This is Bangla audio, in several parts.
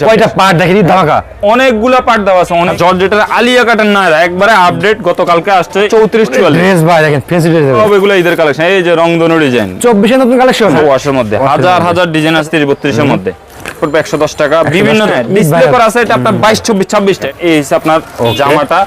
কয়টা পার্ট দেখেনি ধামাকা। অনেকগুলা পার্ট দেওয়া আছে অনেক। জর্জেটের আলিয়া কাটার না একবারে আপডেট গতকালকে আসছে। চৌত্রিশ চুয়াল্লিশ। ড্রেস ভাই দেখেন ফেন্সি ড্রেস সব এগুলো ঈদের কালেকশন এই যে রংধনু ডিজাইন চব্বিশে নতুন কালেকশন ওয়াশের মধ্যে। হাজার হাজার ডিজাইন আছে তিরিশ বত্রিশের মধ্যে। পড়বে টাকা। বিভিন্ন ডিসপ্লে করা আছে এটা আপনার এই আপনার জামাটা।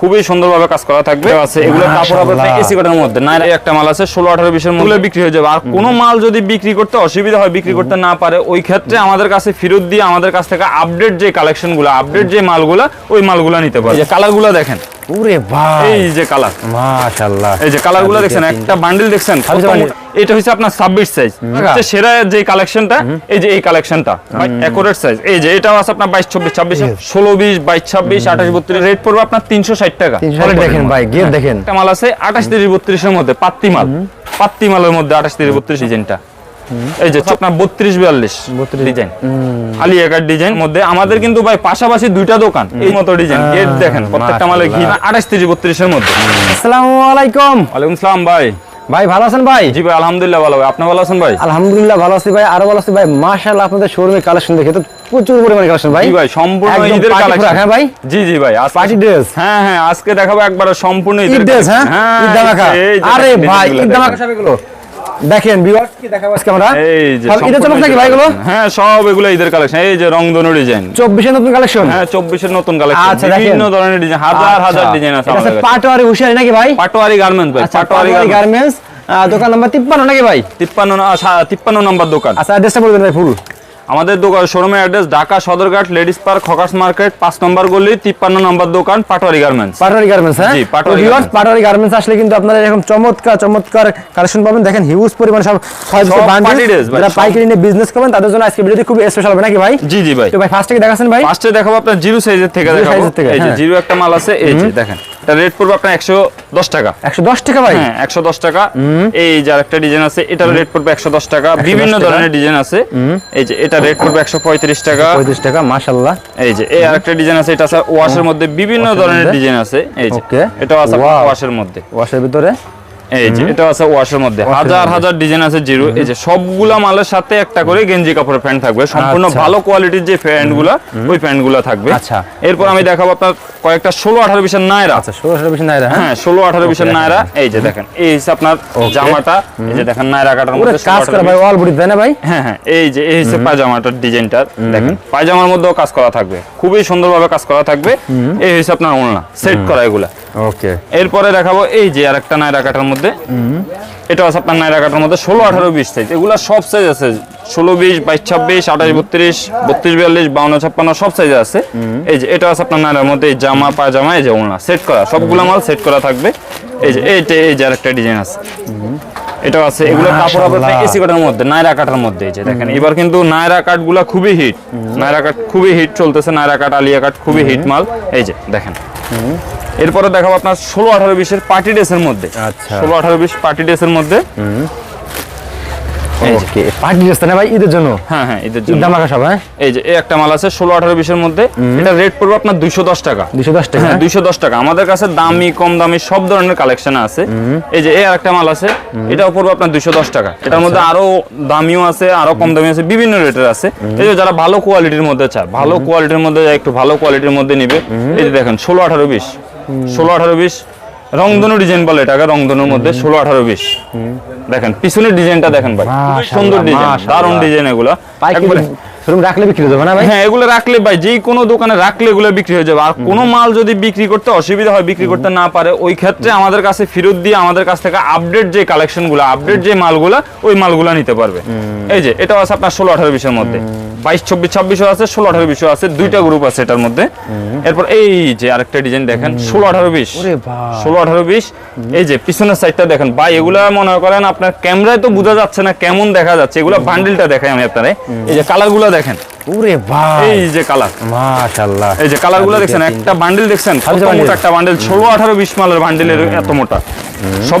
খুবই সুন্দরভাবে কাজ করা থাকবে। আছে। এগুলো কাপড় মাশাআল্লাহ। এসি কটার মধ্যে। না একটা মাল আছে ষোলো আঠারো বিশের মধ্যে। বিক্রি হয়ে যাবে। আর কোনো মাল যদি বিক্রি করতে অসুবিধা হয় বিক্রি করতে না পারে ওই ক্ষেত্রে আমাদের কাছে ফেরত দিয়ে আমাদের কাছ থেকে আপডেট যে কালেকশনগুলো আপডেট যে মালগুলা ওই মালগুলা নিতে পারে যে কালারগুলা দেখেন। ওরে ভাই। এই যে কালার মাশাআল্লাহ। এই যে কালারগুলো দেখছেন একটা বান্ডিল দেখছেন। এটা হচ্ছে আপনার ছাব্বিশ সাইজ সেরা যে কালেকশনটা এই যে এই কালেকশনটা অ্যাকোরেট সাইজ এই যে এটাও আছে আপনার বাইশ চব্বিশ ছাব্বিশ ষোলো বিশ বাইশ ছাব্বিশ আঠাশ বত্রিশ রেট পড়বে আপনার তিনশো ষাট টাকা। কোয়ালিটি দেখেন ভাই গিয়ে দেখেন। একটা মাল আছে আঠাশ তিরিশ বত্রিশের মধ্যে পাত্তি মাল। পাত্তি মালের মধ্যে আঠাশ তিরিশ বত্রিশ ডিজাইনটা এই যে আপনার বত্রিশ বিয়াল্লিশ ডিজাইন। ডিজাইন মধ্যে। আমাদের কিন্তু ভাই পাশাপাশি দুইটা দোকান এই মতো ডিজাইন। গেট দেখেন প্রত্যেকটা মালে আঠাশ তিরিশ বত্রিশের মধ্যে। আসসালামু আলাইকুম। ওয়ালাইকুম সালাম ভাই। ভাই ভালো আছেন ভাই? জি ভাই আলহামদুলিল্লাহ ভালো ভাই। আপনি ভালো আছেন ভাই? আলহামদুলিল্লাহ ভালো আছি ভাই আরও ভালো আছি ভাই। মাশাআল্লাহ আপনাদের শোরুমের কালেকশন দেখে তো প্রচুর পরিমাণে কালেকশন ভাই। জি ভাই সম্পূর্ণ ঈদের কালেকশন হ্যাঁ ভাই? জি জি ভাই আজ পার্টি ড্রেস হ্যাঁ হ্যাঁ আজকে দেখাবো একবার সম্পূর্ণ ঈদের ড্রেস হ্যাঁ? ঈদ ধামাকা। আরে ভাই ঈদ। ধামাকা সব এগুলো। দেখেন ভিউয়ার্স কি দেখাবো আজকে আমরা? এই যে ঈদের চমক নাকি ভাই হ্যাঁ সব এগুলো ঈদের কালেকশন এই যে রংধনু ডিজাইন চব্বিশে নতুন কালেকশন হ্যাঁ চব্বিশের নতুন কালেকশন আচ্ছা, বিভিন্ন ধরনের ডিজাইন হাজার হাজার ডিজাইন আছে আমাদের কাছে। পাটোয়ারি হুশিয়ারি নাকি ভাই? পাটোয়ারি গার্মেন্টস ভাই আচ্ছা পাটোয়ারি গার্মেন্টস দোকান নাম্বার তিপ্পান্ন নাকি ভাই? তিপ্পান্ন না- সা- তিপ্পান্ন নম্বর দোকান। আচ্ছা অ্যাড্রেসটা বলবেন ভাই ফুল। আমাদের দোকান শোরুমের address Dhaka Sadarghat ladies park hawkers market পাঁচ নম্বর গলি তিপ্পান্ন নম্বর দোকান পাটোয়ারি গার্মেন্টস পাটোয়ারি গার্মেন্টস হ্যাঁ? ভিউয়ার্স পাটোয়ারি গার্মেন্টস আসলে কিন্তু আপনারা এরকম চমৎকার চমৎকার কালেকশন পাবেন। দেখেন হিউজ পরিমাণ সব যারা। পাইকারি নিয়ে বিজনেস করবেন তাদের জন্য আজকে ভিডিওটি খুব স্পেশাল হবে নাকি ভাই? জি জি ভাই। তো ভাই ফার্স্ট থেকে দেখাচ্ছেন ভাই? ফার্স্টে দেখাবো আপনার জিরো সাইজের থেকে দেখাবো। এই যে হ্যাঁ। জিরো একটা মাল আছে এই যে দেখেন। এটা রেট পড়বে আপনার একশো দশ টাকা। একশো দশ টাকা ভাই? হ্যাঁ একশো দশ টাকা। এই যে আরেকটা ডিজাইন আছে এটার রেট পড়বে একশো দশ টাকা। বিভিন্ন ধরনের ডিজাইন আছে। এই যে এটা রেট পড়বে একশো পঁয়ত্রিশ টাকা। পঁয়ত্রিশ টাকা মাশাল্লাহ এই যে এই আরেকটা ডিজাইন আছে এটা আছে ওয়াশের মধ্যে বিভিন্ন ধরনের ডিজাইন আছে। এই যে এটাও আছে ওয়াশের মধ্যে। ওয়াশের ভিতরে? এই যে এটা আছে ওয়াশের মধ্যে। হাজার হাজার ডিজাইন আছে জিরো। এই যে সবগুলা মালের সাথে একটা করে গেঞ্জি কাপড়ের প্যান্ট থাকবে। সম্পূর্ণ আচ্ছা। ভালো কোয়ালিটির যে ওই থাকবে। আচ্ছা। এরপর আমি দেখাবো আপনার কয়েকটা ষোলো আঠারো বিশের নায়রা। আচ্ছা ষোলোশো বেশি নাইরা হ্যাঁ? হ্যাঁ ষোলো আঠারো বিশের নায়রা। এই যে দেখেন এই হচ্ছে আপনার জামাটা। এই যে দেখেন নায়রা কাটার মধ্যে কাজ 16 করা ভাই অল বডি তাই না ভাই? হ্যাঁ হ্যাঁ এই যে এই হচ্ছে পায়জামাটার ডিজাইনটা দেখেন পায়জামার মধ্যেও কাজ করা থাকবে। খুবই সুন্দরভাবে কাজ করা থাকবে। এই হচ্ছে আপনার ওড়না সেট করা এগুলা। ওকে এরপরে দেখাবো এই যে আরেকটা নায়রা কাটার মধ্যে। এটা আছে আপনার নায়রা কাটার মধ্যে ষোলো আঠারো বিশ সাইজ এগুলা সব সাইজ আছে। ষোলো বিশ বাইশ ছাব্বিশ আঠাশ বত্রিশ বত্রিশ বিয়াল্লিশ বাউন্ন ছাপ্পান্ন সব সাইজে আছে। এই যে এটা আছে আপনার নায়রার মধ্যে এই জামা পায়জামা এই যে ওড়না সেট করা। সবগুলো মাল সেট করা থাকবে। এই যে এইটা এই যে আরেকটা ডিজাইন আছে। এটাও আছে। এগুলো কাপড় মাশাআল্লাহ। এসি কাটার মধ্যে নায়রা কাটার মধ্যে এই যে দেখেন। এবার কিন্তু নায়রা কাটগুলা খুবই হিট নায়রা কাট খুবই হিট চলতেছে। নায়রা কাট আলিয়া কাট খুবই হিট মাল। এই যে দেখেন। এরপরে দেখাবো আপনার ষোলো আঠারো বিশের পার্টি ড্রেসের মধ্যে। আচ্ছা। ষোলো আঠারো বিশ পার্টি ড্রেসের মধ্যে। ওকে পার্টি ড্রেস না ভাই ঈদের জন্য? হ্যাঁ হ্যাঁ জন্য। সব হ্যাঁ? এই যে এই একটা মাল আছে ষোলো আঠারো বিশের মধ্যে। এটা রেট পড়বে আপনার দুইশো দশ টাকা। দুশো দশ টাকা হ্যাঁ দুইশো দশ টাকা। আমাদের কাছে দামি কম দামি সব ধরনের কালেকশন আছে। এই যে এই আরেকটা মাল আছে। এটাও পড়বে আপনার দুইশো দশ টাকা। এটার মধ্যে আচ্ছা। আরও দামিও আছে আরও কম দামি আছে বিভিন্ন রেটের আছে। এই যে যারা ভালো কোয়ালিটির মধ্যে চায় ভালো কোয়ালিটির মধ্যে একটু ভালো কোয়ালিটির মধ্যে নিবে। এই যে দেখেন ষোলো আঠারো বিশ। ষোলো আঠারো বিশ। রংধনু ডিজাইন বলে এটাকে রংধনুর মধ্যে ষোলো আঠারো বিশ। দেখেন পিছনের ডিজাইনটা দেখেন ভাই সুন্দর ডিজাইন। দারুণ ডিজাইন এগুলো। পাইকারি একবারে শোরুম রাখলে বিক্রি হবে না ভাই? হ্যাঁ এগুলো রাখলে ভাই যে কোনো দোকানে রাখলে এগুলো বিক্রি হয়ে যাবে। আর কোনো মাল যদি বিক্রি করতে অসুবিধা হয় বিক্রি করতে না পারে ওই ক্ষেত্রে আমাদের কাছে ফেরত দিয়ে আমাদের কাছ থেকে আপডেট যে কালেকশনগুলো আপডেট যে মালগুলা ওই মালগুলা নিতে পারবে। এই যে এটাও আছে আপনার ষোলো আঠারো বিশের মধ্যে। বাইশ চব্বিশ ছাব্বিশও আছে ষোলো আঠারো বিশও আছে দুইটা গ্রুপ আছে এটার মধ্যে। এরপর এই যে আরেকটা ডিজাইন দেখেন ষোলো আঠারো বিশ। ষোলো আঠারো বিশ। এই যে পিছনের সাইডটা দেখেন ভাই এগুলা মনে করেন আপনার ক্যামেরায় তো বোঝা যাচ্ছে না কেমন দেখা যাচ্ছে। এগুলা বান্ডিলটা দেখাই আমি আপনারে। এই যে কালারগুলা দেখেন। ওরে ভাই এই যে কালার মাশাআল্লাহ। এই যে কালারগুলো দেখছেন একটা বান্ডিল দেখছেন কত মোটা একটা বান্ডিল ষোলো আঠারো বিশ মালের বান্ডিলের এত মোটা। সব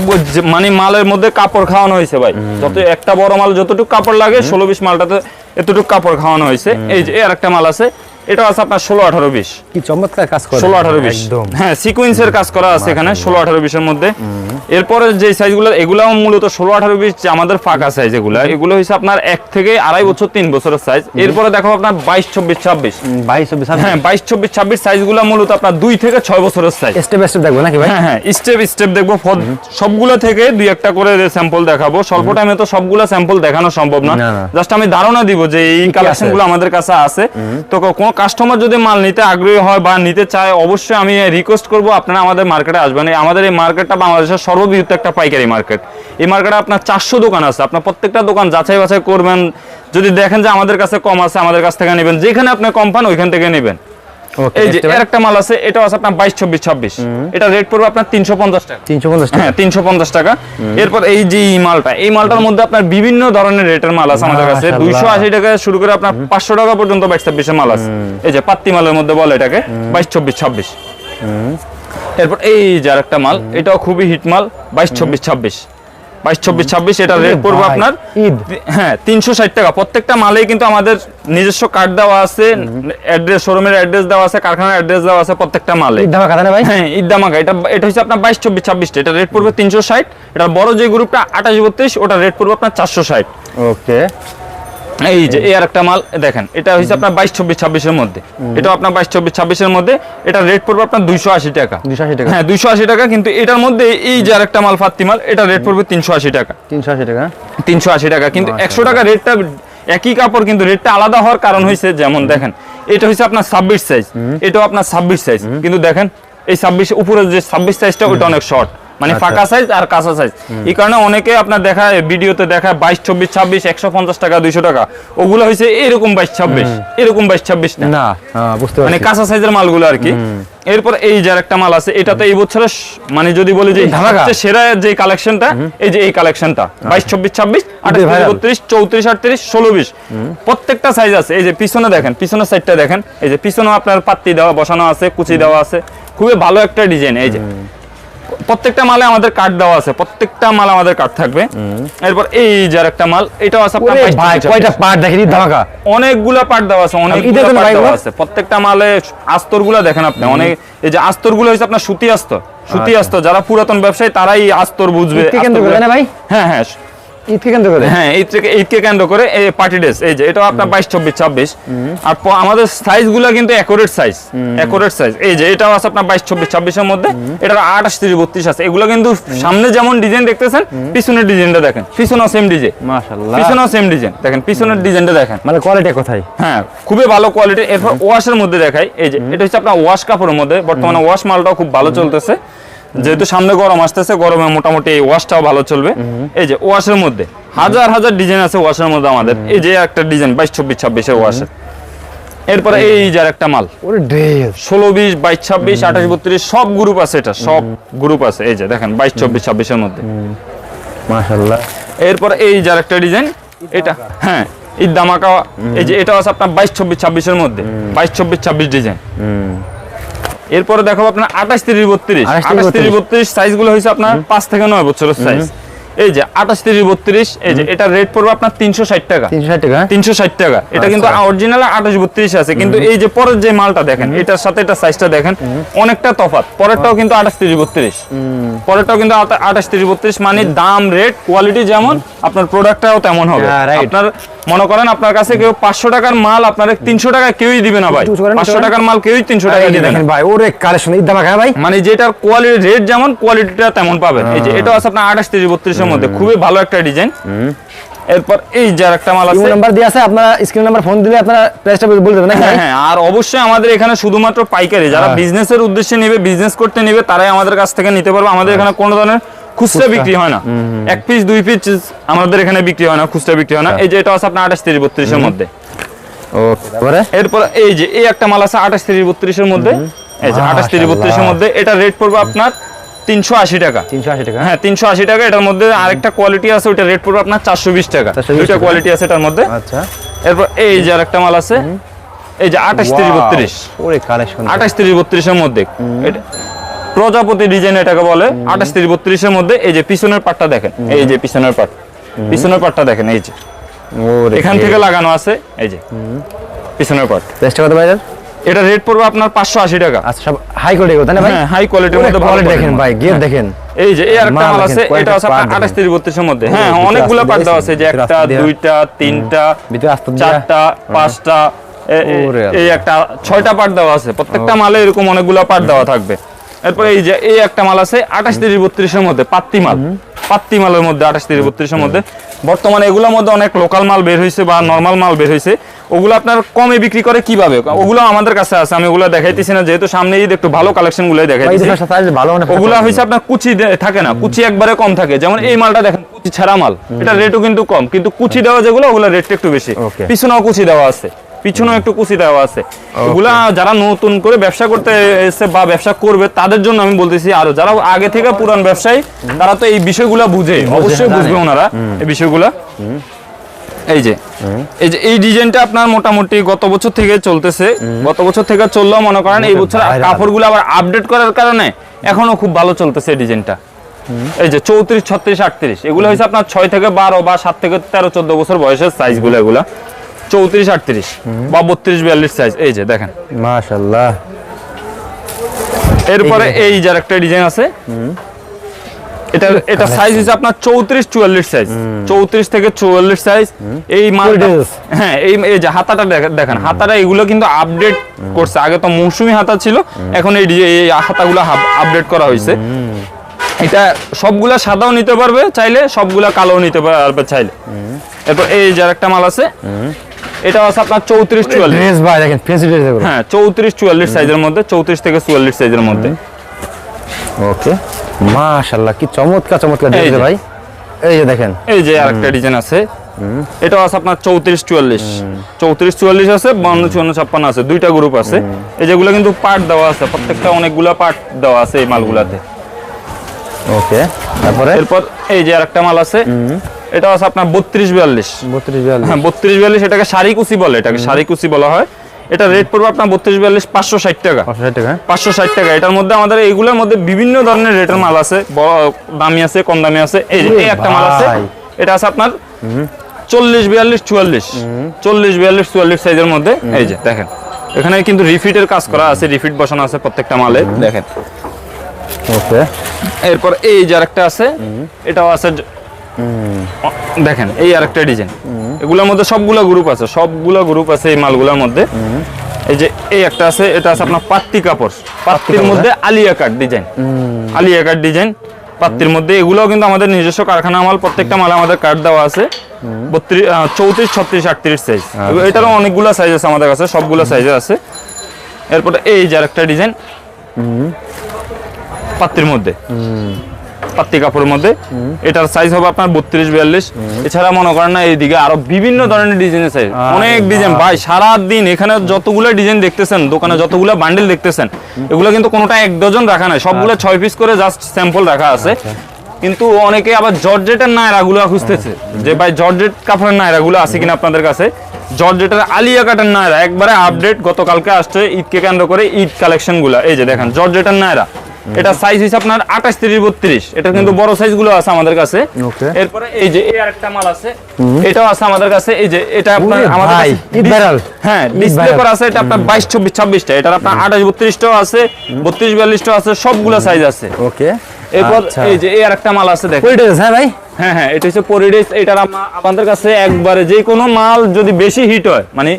মানে মালের মধ্যে কাপড় খাওয়ানো হয়েছে ভাই। যত একটা বড় মাল যতটুকু কাপড় লাগে ষোলো বিশ মালটাতে এতটুকু কাপড় খাওয়ানো হয়েছে। এই যে আর একটা মাল আছে। এটা আছে আপনার ষোলো আঠারো বিশ। কি চমৎকার কাজ করে ষোলো আঠারো বিশ। হ্যাঁ সিকুয়েন্সের কাজ করা আছে এখানে ষোলো আঠারো বিশের মধ্যে। এরপরে যে সাইজগুলো এগুলাও মূলত ষোলো আঠারো বিশ যে আমাদের ফাঁকা সাইজ এগুলো এগুলো হচ্ছে আপনার এক থেকে আড়াই বছর তিন বছরের সাইজ এরপরে দেখো আপনার বাইশ চব্বিশ ছাব্বিশ। বাইশ চব্বিশ হ্যাঁ বাইশ চব্বিশ ছাব্বিশ সাইজগুলো মূলত আপনার দুই থেকে ছয় বছরের সাইজ স্টেপ স্টেপ দেখব নাকি ভাই? হ্যাঁ হ্যাঁ স্টেপ স্টেপ দেখব। সবগুলো থেকে দুই একটা করে স্যাম্পল দেখাবো। স্বল্প টাইমে তো সবগুলো স্যাম্পল দেখানো সম্ভব না। জাস্ট আমি ধারণা দিব যে এই কি কালেকশনগুলো আমাদের কাছে আছে। তো কোনো কাস্টমার যদি মাল নিতে আগ্রহী হয় বা নিতে চায়, অবশ্যই আমি রিকোয়েস্ট করব আপনারা আমাদের মার্কেটে আসবেন। আমাদের এই মার্কেটটা বাংলাদেশের সর্ববৃহৎ একটা পাইকারি মার্কেট এই মার্কেটে আপনার চারশো দোকান আছে। আপনার প্রত্যেকটা দোকান যাচাই বাছাই করবেন। যদি দেখেন যে আমাদের কাছে কম আছে, আমাদের কাছ থেকে নেবেন। যেখানে আপনি কম পান, ওইখান থেকে নেবেন। এই যে এর একটা মাল আছে এটা আছে আপনার বাইশ চব্বিশ ছাব্বিশ। এটা রেট পড়বে আপনার তিনশো পঞ্চাশ টাকা। তিনশো পঞ্চাশ টাকা? তিনশো পঞ্চাশ টাকা। এরপর এই যে এই মালটা এই মালটার মধ্যে আপনার বিভিন্ন ধরনের রেটের মাল আছে আমাদের কাছে। দুইশো আশি টাকা শুরু করে আপনার পাঁচশো টাকা পর্যন্ত বাইশ ছাব্বিশের মাল আছে। এই যে পাত্তি মালের মধ্যে বলে এটাকে বাইশ চব্বিশ ছাব্বিশ। এরপর এই যে আর একটা মাল এটাও খুবই হিট মাল বাইশ চব্বিশ ছাব্বিশ। বাইশ চব্বিশ ছাব্বিশ এটা রেট পড়বে আপনার। হ্যাঁ তিনশো ষাট টাকা। প্রত্যেকটা মালেই কিন্তু আমাদের নিজস্ব কার্ড দেওয়া আছে অ্যাড্রেস শোরুমের অ্যাড্রেস দেওয়া আছে কারখানার অ্যাড্রেস দেওয়া আছে প্রত্যেকটা মালে ভাই? হ্যাঁ ইদামাকা এটা এটা হচ্ছে আপনার বাইশ চব্বিশ ছাব্বিশটা এটা রেট পড়বে তিনশো ষাট। এটা বড় যে গ্রুপটা আঠাশ বত্রিশ ওটা রেট পড়বে আপনার চারশো ষাট। ওকে এই যে এই আর একটা মাল দেখেন এটা হচ্ছে আপনার বাইশ চব্বিশ ছাব্বিশের মধ্যে। এটাও আপনার বাইশ চব্বিশ ছাব্বিশের মধ্যে এটা রেট পড়বে আপনার দুইশো আশি টাকা। দুশো আশি টাকা। হ্যাঁ দুইশো আশি টাকা কিন্তু এটার মধ্যে এই যে আরেকটা মাল ফাত্তি মাল এটা রেট পড়বে তিনশো আশি টাকা। তিনশো আশি টাকা। তিনশো আশি টাকা কিন্তু একশো টাকা রেটটা একই কাপড় কিন্তু রেটটা আলাদা হওয়ার কারণ হয়েছে যেমন দেখেন এটা হচ্ছে আপনার ছাব্বিশ সাইজ এটাও আপনার ছাব্বিশ সাইজ কিন্তু দেখেন এই ছাব্বিশ উপরে যে ছাব্বিশ সাইজটা ওটা অনেক শর্ট মানে আচ্ছা। ফাঁকা সাইজ আর কাঁচা সাইজ এই কারণে অনেকে আপনার দেখায় ভিডিওতে দেখায় বাইশ চব্বিশ ছাব্বিশ একশো পঞ্চাশ টাকা দুইশো টাকা। ওগুলো হয়েছে এরকম বাইশ ছাব্বিশ। এরকম বাইশ ছাব্বিশ না। হ্যাঁ, বুঝতে মানে কাঁচা সাইজের মালগুলো আর কি। এরপর এই যে একটা মাল আছে এটা তো এই বছরের মানে যদি বলি যে সেরা যে কালেকশনটা এই যে এই কালেকশনটা বাইশ চব্বিশ ছাব্বিশ আঠাশ বত্রিশ চৌত্রিশ আটত্রিশ ষোলো বিশ। প্রত্যেকটা সাইজ আছে। এই যে পিছনে দেখেন পিছনের সাইডটা দেখেন। এই যে পিছনে আপনার পাত্তি দেওয়া বসানো আছে কুচি দেওয়া আছে। খুবই ভালো একটা ডিজাইন এই যে। প্রত্যেকটা মালে আমাদের কার্ড দেওয়া আছে প্রত্যেকটা মাল আমাদের কার্ড থাকবে। এরপর এই যে একটা মাল এটাও আছে আপনার ভাই কয়টা পার্ট দেখেন ধামাকা? অনেকগুলা পার্ট দেওয়া আছে? দেওয়া আছে। প্রত্যেকটা মালে আস্তরগুলা দেখেন আপনি অনেক এই যে আস্তরগুলো গুলো আপনার সুতি আস্তর সুতি আস্ত। আস্তর যারা পুরাতন ব্যবসায়ী তারাই আস্তর বুঝবে ভাই? হ্যাঁ হ্যাঁ ঈদকে কেন্দ্র করে? হ্যাঁ ঈদ ঈদকে কেন্দ্র করে এই পার্টি ড্রেস এই যে এটা আপনার বাইশ চব্বিশ ছাব্বিশ। আর আমাদের সাইজ কিন্তু অ্যাকোরেট সাইজ অ্যাকোরেট সাইজ এই যে এটাও আছে আপনার বাইশ চব্বিশ ছাব্বিশের মধ্যে। এটা আঠাশ তিরিশ বত্রিশ আছে। এগুলো কিন্তু সামনে যেমন ডিজাইন দেখতেছেন পিছনের ডিজাইনটা দেখেন। পিছনেও সেম ডিজাইন মাশাআল্লাহ। পিছনেও সেম ডিজাইন দেখেন পিছনের ডিজাইনটা দেখেন। মানে কোয়ালিটি কোথায়? হ্যাঁ খুবই ভালো কোয়ালিটি এরপর ওয়াশের মধ্যে দেখাই। এই যে এটা হচ্ছে আপনার ওয়াশ কাপড়ের মধ্যে। বর্তমানে ওয়াশ মালটাও খুব ভালো চলতেছে। যেহেতু সামনে গরম আসতেছে গরমে মোটামুটি এই ওয়াশটাও ভালো চলবে। এই যে ওয়াশের মধ্যে হাজার হাজার ডিজাইন আছে ওয়াশের মধ্যে আমাদের। এই যে একটা ডিজাইন বাইশ চব্বিশ ছাব্বিশের ওয়াশের এরপরে এই যে আর একটা মাল। ষোলো বিশ বাইশ ছাব্বিশ আঠাশ বত্রিশ সব গ্রুপ আছে এটা সব গ্রুপ আছে। এই যে দেখেন বাইশ চব্বিশ ছাব্বিশের মধ্যে। মাশাআল্লাহ। এরপর এই যার একটা ডিজাইন এটা হ্যাঁ এই দামাকা এই যে এটা আছে আপনার বাইশ চব্বিশ ছাব্বিশের মধ্যে। বাইশ চব্বিশ ছাব্বিশ ডিজাইন এরপরে দেখো আপনার আঠাশ তিরিশ বত্রিশ। 28, আঠাশ তিরিশ বত্রিশ। সাইজগুলো হয়েছে আপনার পাঁচ থেকে নয় বছরের সাইজ এই যে আঠাশ তিরিশ বত্রিশ এই যে এটা রেট পড়বে আপনার তিনশো ষাট টাকা। তিনশো ষাট টাকা টাকা। এটা কিন্তু আচ্ছা। অরিজিনাল আঠাশ বত্রিশ আছে। কিন্তু এই যে পরের যে মালটা দেখেন এটার সাথে এটা সাইজটা দেখেন অনেকটা তফাৎ। পরেরটাও কিন্তু আঠাশ তিরিশ বত্রিশ। পরেরটাও কিন্তু আঠাশ তিরিশ বত্রিশ মানে দাম রেট কোয়ালিটি যেমন আপনার প্রোডাক্টটাও তেমন হবে। হ্যাঁ, আপনার মনে করেন আপনার কাছে কেউ পাঁচশো টাকার মাল আপনার তিনশো টাকা কেউই দিবে না ভাই। পাঁচশো টাকার মাল কেউই তিনশো টাকা দিবে না। দেখেন ভাই ওরে কালেকশন হ্যাঁ ভাই। মানে যেটার কোয়ালিটি রেট যেমন কোয়ালিটিটা তেমন পাবেন। এই যে এটা আছে আপনার আঠাশ তিরিশ বত্রিশের মধ্যে। খুবই ভালো একটা ডিজাইন এরপর এই যার একটা মাল আছে। নাম্বার দিয়ে আছে আপনারা স্ক্রিন নাম্বার ফোন দিলে আপনারা প্রাইসটা বলে দেবেন হ্যাঁ হ্যাঁ আর অবশ্যই আমাদের এখানে শুধুমাত্র পাইকারি যারা হ্যাঁ। বিজনেসের উদ্দেশ্যে নেবে বিজনেস করতে নেবে তারাই আমাদের কাছ থেকে নিতে পারবে। আমাদের এখানে কোনো ধরনের খুচরা বিক্রি হয় না। এক পিস দুই পিস আমাদের এখানে বিক্রি হয় না খুচরা বিক্রি হয় না। এই যে এটা আছে আপনার আঠাশ তিরিশ বত্রিশের মধ্যে। এরপর এই যে এই একটা মাল আছে আঠাশ তিরিশ বত্রিশের মধ্যে। এই যে আঠাশ তিরিশ বত্রিশের মধ্যে। এটা রেট পড়বে আপনার তিনশো আশি টাকা। তিনশো আশি টাকা। হ্যাঁ তিনশো আশি টাকা। এটার মধ্যে আরেকটা কোয়ালিটি আছে ওইটা রেট পড়বে আপনার চারশো বিশ টাকা। দুইটা কোয়ালিটি আছে এটার মধ্যে। আচ্ছা। এরপর এই যে আরেকটা মাল আছে এই যে আঠাশ তিরিশ বত্রিশ। আঠাশ তিরিশ বত্রিশের মধ্যে। এটা প্রজাপতি ডিজাইন এটাকে বলে আঠাশ তিরিশ বত্রিশের মধ্যে এই যে পিছনের পাটটা দেখেন এই যে পিছনের পাট পিছনের পাটটা দেখেন এই যে। এখান থেকে লাগানো আছে এই যে পিছনের প্রাইসটা কত ভাই এটার? এটা রেট পড়বে আপনার পাঁচশো আশি টাকা। আচ্ছা সব হাই কোয়ালিটি তাই না ভাই? হ্যাঁ হাই কোয়ালিটির মধ্যে ভালো দেখেন ভাই মাল। গিয়ে হ্যাঁ। দেখেন। এই যে এই আরেকটা মাল আছে এটা আছে আপনার। আঠাশ তিরিশ বত্রিশের মধ্যে। হ্যাঁ অনেকগুলো পাট দেওয়া আছে যে একটা দুইটা তিনটা। চারটা পাঁচটা। এই একটা ছয়টা পাট দেওয়া আছে। প্রত্যেকটা মালে এরকম অনেকগুলো পাট দেওয়া থাকবে। এরপর এই যে এই একটা মাল আছে আঠাশ তিরিশ বত্রিশের মধ্যে পাত্তি মাল। পাত্তি মালের মধ্যে আঠাশ তিরিশ বত্রিশের মধ্যে। বর্তমানে এগুলোর মধ্যে অনেক লোকাল মাল বের হয়েছে বা নর্মাল মাল বের হয়েছে ওগুলো আপনার কমে বিক্রি করে কীভাবে? ওগুলো আমাদের কাছে আছে আমি ওগুলো দেখাইতেছি না যেহেতু সামনে ঈদ একটু ভালো কালেকশনগুলো দেখাইতেছি। ওগুলা হয়েছে আপনার কুচি থাকে না কুচি একবারে কম থাকে। যেমন এই মালটা দেখেন কুচি ছাড়া মাল। এটা রেটও কিন্তু কম কিন্তু কুচি দেওয়া যেগুলো ওগুলা রেটটা একটু বেশি। পিছনেও কুচি দেওয়া আছে। পিছনেও একটু কুচি দেওয়া আছে। ওগুলা যারা নতুন করে ব্যবসা করতে এসে বা ব্যবসা করবে তাদের জন্য আমি বলতেছি আরও যারা আগে থেকে পুরান ব্যবসায়ী তারা তো এই বিষয়গুলা বুঝে অবশ্যই বুঝবে ওনারা এই বিষয়গুলা। এই যে এই যে এই ডিজাইনটা আপনার মোটামুটি গত বছর থেকে চলতেছে। গত বছর থেকে চললেও মনে করেন এই বছর কাপড়গুলো আবার আপডেট করার কারণে এখনও খুব ভালো চলতেছে এই ডিজাইনটা। এই যে চৌত্রিশ ছত্রিশ আটত্রিশ এগুলো হয়েছে আপনার ছয় থেকে বারো বা সাত থেকে তেরো চোদ্দ বছর বয়সের সাইজগুলো এগুলা। চৌত্রিশ আটত্রিশ বা বত্রিশ বিয়াল্লিশ সাইজ এই যে দেখেন। মাশাআল্লাহ এরপরে এই যার একটা ডিজাইন আছে এটা এটা সাইজ হচ্ছে আপনার চৌত্রিশ চুয়াল্লিশ সাইজ চৌত্রিশ থেকে চুয়াল্লিশ সাইজ এই মালটা হ্যাঁ এই এই যে হাতাটা দেখেন- হাতাটা এগুলো কিন্তু আপডেট করছে। আগে তো মৌসুমি হাতা ছিল এখন এই এই হাতাগুলো আপডেট করা হয়েছে। এটা সবগুলা সাদাও নিতে পারবে চাইলে সবগুলা কালোও নিতে পারবে চাইলে। এরপর এই যার একটা মাল আছে এটা আছে আপনার চৌত্রিশ চুয়াল্লিশ। ড্রেস ভাই দেখেন ফ্যান্সি ড্রেস এগুলো হ্যাঁ চৌত্রিশ চুয়াল্লিশ সাইজের মধ্যে চৌত্রিশ থেকে চুয়াল্লিশ সাইজের মধ্যে। ওকে। মাশাআল্লাহ কি চমৎকার চমৎকার ড্রেস ভাই। এই যে দেখেন। এই যে আরেকটা ডিজাইন আছে। এটাও আছে আপনার চৌত্রিশ চুয়াল্লিশ। চৌত্রিশ চুয়াল্লিশ আছে বান্ন চুয়ান্ন ছাপ্পান্ন আছে দুইটা গ্রুপ আছে। এই যেগুলো কিন্তু পার্ট দেওয়া আছে প্রত্যেকটা অনেকগুলা পার্ট দেওয়া আছে এই মালগুলাতে। ওকে তারপরে? এরপর এই যে আরেকটা মাল আছে। এটা আছে আপনার বত্রিশ বিয়াল্লিশ। 32 42 হ্যাঁ বত্রিশ বিয়াল্লিশ এটাকে শাড়ি কুচি বলে এটাকে শাড়ি কুচি বলা হয়। এটা রেট পড়বে আপনার বত্রিশ বিয়াল্লিশ পাঁচশো ষাট টাকা। পাঁচশো ষাট টাকা এটার মধ্যে আমাদের এইগুলোর মধ্যে বিভিন্ন ধরনের রেটের মাল আছে। বড় দামি আছে কম দামি আছে। এই একটা মাল আছে। এটা আছে আপনার চল্লিশ বিয়াল্লিশ চুয়াল্লিশ। চল্লিশ বিয়াল্লিশ চুয়াল্লিশ সাইজের মধ্যে। এই যে দেখেন। এখানে কিন্তু রিফিটের কাজ করা আছে রিফিট বসানো আছে প্রত্যেকটা মালে। দেখেন। ওকে। এরপর এই যে আরেকটা আছে এটাও আছে দেখেন এই আরেকটা ডিজাইন এগুলোর মধ্যে সবগুলো গ্রুপ আছে সবগুলো গ্রুপ আছে এই মালগুলোর মধ্যে। এই যে এই একটা আছে এটা আছে আপনার পাত্তি কাপড়। পাত্তির মধ্যে Alia cut design Alia cut design পাত্তির মধ্যে। এগুলোও কিন্তু আমাদের নিজস্ব কারখানা মাল প্রত্যেকটা মাল আমাদের কার্ড দেওয়া আছে। বত্রিশ চৌত্রিশ ছত্রিশ আটত্রিশ সাইজ এটারও অনেকগুলো সাইজ আছে আমাদের কাছে সবগুলো সাইজের আছে। এরপরে এই যে আরেকটা ডিজাইন পাত্তির মধ্যে। পাত্তি কাপড়ের মধ্যে। এটার সাইজ হবে আপনার বত্রিশ বিয়াল্লিশ। এছাড়া মনে করেন না এইদিকে আরও বিভিন্ন ধরনের ডিজাইনের সাইজ অনেক ডিজাইন ভাই সারা দিন এখানে যতগুলো ডিজাইন দেখতেছেন দোকানে যতগুলো বান্ডেল দেখতেছেন এগুলো কিন্তু কোনোটা এক ডজন রাখা নাই। সবগুলো ছয় পিস করে জাস্ট স্যাম্পল রাখা আছে। কিন্তু অনেকে আবার জর্জেটের নায়রাগুলো খুঁজতেছে। যে ভাই জর্জেট কাপড়ের নায়রাগুলো আছে কিনা আপনাদের কাছে? জর্জেটের আলিয়া কাটের নায়রা একবারে আপডেট গতকালকে আসছে ঈদকে কেন্দ্র করে ঈদ কালেকশনগুলা। এই যে দেখেন জর্জেটের নায়রা। এটা সাইজ হিসেবে আপনার আঠাশ তিরিশ বত্রিশ। এটা কিন্তু বড় সাইজগুলো আছে আমাদের কাছে। Okay. এরপরে এই যে এই আরেকটা মাল আছে এটাও আছে আমাদের কাছে। এই যে এটা আপনার আমাদের কাছে viral। হ্যাঁ ডিসপ্লে করা আছে এটা আপনার বাইশ চব্বিশ ছাব্বিশটা। এটার আপনার আঠাশ বত্রিশটাও আছে বত্রিশ বিয়াল্লিশটাও আছে সবগুলো সাইজ আছে। ওকে। এরপর আচ্ছা। এই যে এই আরেকটা মাল আছে দেখেন। কোয়ালিটি হ্যাঁ ভাই? হ্যাঁ হ্যাঁ এটা হচ্ছে পরিডেস এটার আমাদের কাছে একবারে যে কোনো মাল যদি বেশি হিট হয় মানে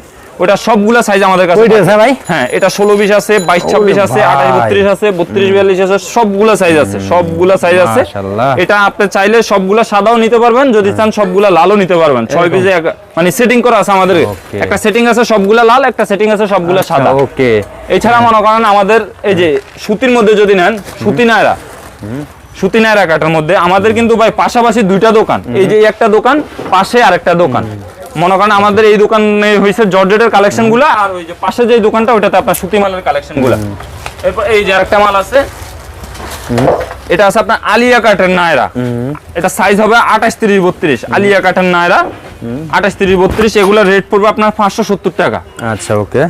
ওটা সবগুলা সাইজ আমাদের কাছে পাবে। হ্যাঁ ভাই? হ্যাঁ এটা ষোলো বিশ আছে বাইশ ছাব্বিশ আছে ভাই। আঠাশ বত্রিশ আছে বত্রিশ বিয়াল্লিশ আছে সবগুলা সাইজ আছে সবগুলা সাইজ আছে। মাশাআল্লাহ। এটা আপনি চাইলে সবগুলা সাদাও নিতে পারবেন যদি চান সবগুলা লালও নিতে পারবেন। ছয় পিসে মানে সেটিং করা আছে আমাদের। একটা সেটিং আছে সবগুলা লাল একটা সেটিং আছে সবগুলা সাদা। ওকে এছাড়া মনে করেন আমাদের এই যে সুতির মধ্যে যদি নেন সুতি নায়রা। সুতি নায়রা কাটার মধ্যে। আমাদের কিন্তু ভাই পাশাপাশি দুইটা দোকান। এই যে একটা দোকান পাশে আরেকটা দোকান। মনে করেন আমাদের এই দোকানে হয়েছে জর্জেটের কালেকশনগুলা আর ওই যে পাশে যে দোকানটা ওটাতে আপনার সুতি মালের কালেকশনগুলা এরপর এই যে আরেকটা মাল আছে এটা আছে আপনার আলিয়া কাঠের নায়রা। এটা সাইজ হবে আঠাশ তিরিশ বত্রিশ। আলিয়া কাঠের নায়রা আঠাশ তিরিশ বত্রিশ এগুলো রেট পড়বে আপনার পাঁচশো সত্তর টাকা। আচ্ছা ওকে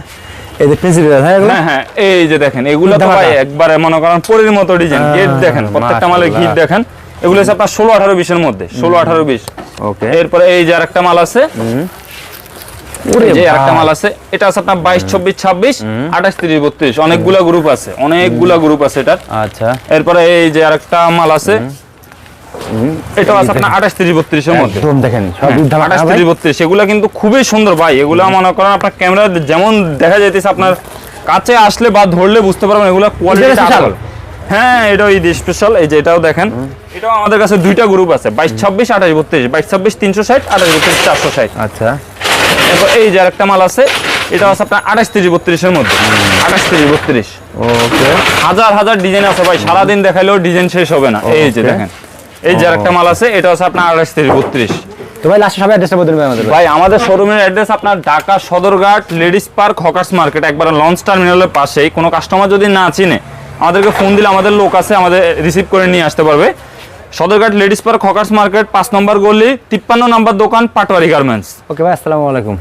এই যে প্রিন্সিপাল হ্যাঁ হ্যাঁ হ্যাঁ এই যে দেখেন এগুলো তো ভাই একবারে মনে করেন পরের মতো ডিজাইন গেট দেখেন প্রত্যেকটা মালের গিট দেখেন। এগুলো হচ্ছে আপনার ষোলো আঠারো বিশের মধ্যে। ষোলো আঠারো বিশ। ওকে। এরপরে এই যে আরেকটা মাল আছে। যে আরেকটা মাল আছে এটা আছে আপনার বাইশ চব্বিশ ছাব্বিশ আঠাশ তিরিশ বত্রিশ। অনেকগুলা গ্রুপ আছে অনেকগুলা গ্রুপ আছে এটার। আচ্ছা। এরপরে এই যে আরেকটা মাল আছে আছে আপনার আঠাশ তিরিশ বত্রিশের মধ্যে। দেখেন ধামা আঠাশ তিরিশ বত্রিশ এগুলা কিন্তু খুবই সুন্দর ভাই। এগুলা মনে করেন আপনার ক্যামেরা যেমন দেখা যাইতেছে আপনার কাছে আসলে বা ধরলে বুঝতে পারবেন এগুলা কোয়ালিটি? হ্যাঁ এটাও ঈদ স্পেশাল এই যে এটাও দেখেন। এটাও আমাদের কাছে দুইটা গ্রুপ আছে। বাইশ ছাব্বিশ আঠাশ বত্রিশ। বাইশ ছাব্বিশ তিনশো ষাট আঠাশ বত্রিশ চারশো ষাট। আচ্ছা। এরপর এই যে আরেকটা মাল আছে এটা আছে আপনার আঠাশ তিরিশ বত্রিশের মধ্যে। আঠাশ তিরিশ বত্রিশ। ওকে। হাজার হাজার ডিজাইন আছে ভাই সারাদিন দেখাইলেও ডিজাইন শেষ হবে না। এই যে দেখেন এই যে আরেকটা মাল আছে এটা আছে আপনার আঠাশ তিরিশ বত্রিশ। তো ভাই লাস্টে সবাই অ্যাড্রেসটা বলে দেবেন আমাদের। ভাই আমাদের শোরুমের অ্যাড্রেস আপনার Dhaka Sadarghat ladies park hawkers market. একবার লঞ্চ টার্মিনালের পাশেই। কোনো কাস্টমার যদি না চিনে আমাদেরকে ফোন দিলে আমাদের লোক আছে আমাদের রিসিভ করে নিয়ে আসতে পারবে। Sadarghat ladies park hawkers market, পাঁচ নম্বর গলি, তিপ্পান্ন নম্বর দোকান, পাটোয়ারি গার্মেন্টস। ওকে ভাই, আসসালামু আলাইকুম।